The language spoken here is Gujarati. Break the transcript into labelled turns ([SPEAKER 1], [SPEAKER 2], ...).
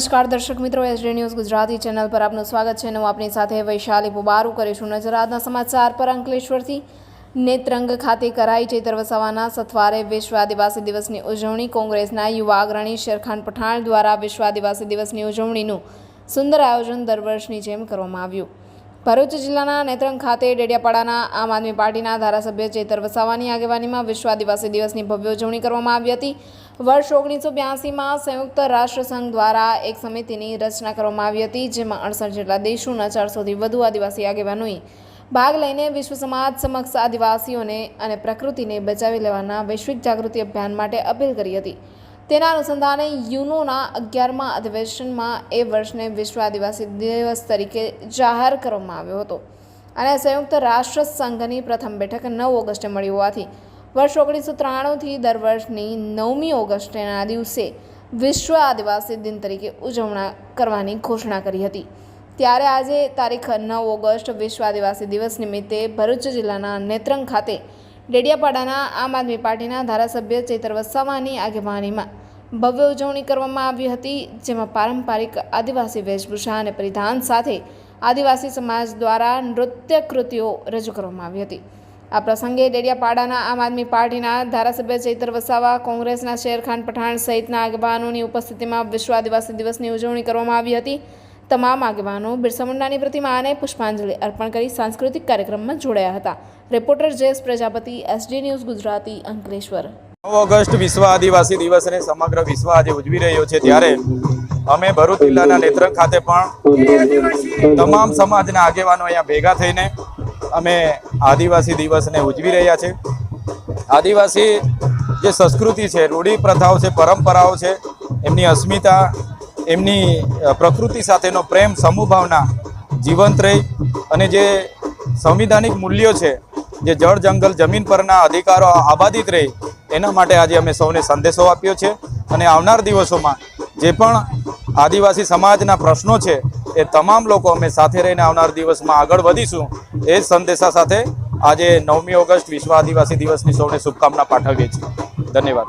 [SPEAKER 1] નમસ્કાર, દર્શક મિત્રો એસડી ન્યૂઝ ગુજરાતી ચેનલ પર આપનું સ્વાગત છે. અને હું આપની સાથે વૈશાલી પુબારું કરીશું. નજર આજના સમાચાર પર અંકલેશ્વરથી નેત્રંગ ખાતે કરાઈ ચૈતર વસાવાના સથવારે વિશ્વ આદિવાસી દિવસની ઉજવણી. કોંગ્રેસના યુવા અગ્રણી શેરખાન પઠાણ દ્વારા વિશ્વ આદિવાસી દિવસની ઉજવણીનું સુંદર આયોજન દર વર્ષની જેમ કરવામાં આવ્યું. ભરૂચ જિલ્લાના નેત્રંગ ખાતે ડેડિયાપાડાના આમ આદમી પાર્ટીના ધારાસભ્ય ચેતર વસાવાની આગેવાનીમાં વિશ્વ આદિવાસી દિવસની ભવ્ય ઉજવણી કરવામાં આવી હતી. વર્ષ ઓગણીસો બ્યાસીમાં સંયુક્ત રાષ્ટ્રસંઘ દ્વારા એક સમિતિની રચના કરવામાં આવી હતી, જેમાં અડસઠ જેટલા દેશોના ચારસોથી વધુ આદિવાસી આગેવાનોએ ભાગ લઈને વિશ્વ સમાજ સમક્ષ આદિવાસીઓને અને પ્રકૃતિને બચાવી લેવાના વૈશ્વિક જાગૃતિ અભિયાન માટે અપીલ કરી હતી. તેના અનુસંધાને યુનોના અગિયારમા અધિવેશનમાં એ વર્ષને વિશ્વ આદિવાસી દિવસ તરીકે જાહેર કરવામાં આવ્યો હતો. અને સંયુક્ત રાષ્ટ્ર સંઘની પ્રથમ બેઠક નવ ઓગસ્ટે મળી હોવાથી વર્ષ ઓગણીસો ત્રાણુંથી દર વર્ષની નવમી ઓગસ્ટના દિવસે વિશ્વ આદિવાસી દિન તરીકે ઉજવણા કરવાની ઘોષણા કરી હતી. ત્યારે આજે તારીખ નવ ઓગસ્ટ વિશ્વ આદિવાસી દિવસ નિમિત્તે ભરૂચ જિલ્લાના નેત્રંગ ખાતે ડેડિયાપાડાના આમ આદમી પાર્ટીના ધારાસભ્ય ચૈતર વસાવાની આગેવાનીમાં ભવ્ય ઉજવણી કરવામાં આવી હતી, જેમાં પારંપરિક આદિવાસી વેશભૂષા અને પરિધાન સાથે આદિવાસી સમાજ દ્વારા નૃત્ય કૃતિઓ રજૂ કરવામાં આવી હતી. આ પ્રસંગે ડેડિયાપાડાના આમ આદમી પાર્ટીના ધારાસભ્ય ચૈતર વસાવા, કોંગ્રેસના શેરખાન પઠાણ સહિતના આગેવાનોની ઉપસ્થિતિમાં વિશ્વ આદિવાસી દિવસની ઉજવણી કરવામાં આવી હતી. તમામ આગેવાનો બિરસા મુંડાની પ્રતિમાને પુષ્પાંજલિ અર્પણ કરી સાંસ્કૃતિક કાર્યક્રમમાં જોડાયા હતા. Reporter Jayesh Prajapati, SD news Gujarati, Ankleshwar.
[SPEAKER 2] નવ ઓગસ્ટ વિશ્વ આદિવાસી દિવસને સમગ્ર વિશ્વ આજે ઉજવી રહ્યો છે ત્યારે અમે ભરૂચ જિલ્લાના નેત્રંગ ખાતે પણ તમામ સમાજના આગેવાનો અહીંયા ભેગા થઈને અમે આદિવાસી દિવસને ઉજવી રહ્યા છે. આદિવાસી જે સંસ્કૃતિ છે રૂઢિ પ્રથાઓ છે, પરંપરાઓ છે, એમની અસ્મિતા એમની પ્રકૃતિ સાથેનો પ્રેમ સમૂહભાવના જીવંત રહી અને જે સંવિધાનિક મૂલ્યો છે, જે જળ, જંગલ, જમીન પરના અધિકારો આબાદિત રહે, એના માટે આજે અમે સૌને સંદેશો આપ્યો છે અને આવનાર દિવસોમાં જે પણ આદિવાસી સમાજના પ્રશ્નો છે, એ તમામ લોકો અમે સાથે રહીને આવનાર દિવસમાં આગળ વધીશું. એ સંદેશા સાથે આજે નવમી ઓગસ્ટ વિશ્વ આદિવાસી દિવસની સૌને શુભકામના પાઠવીએ છીએ. ધન્યવાદ.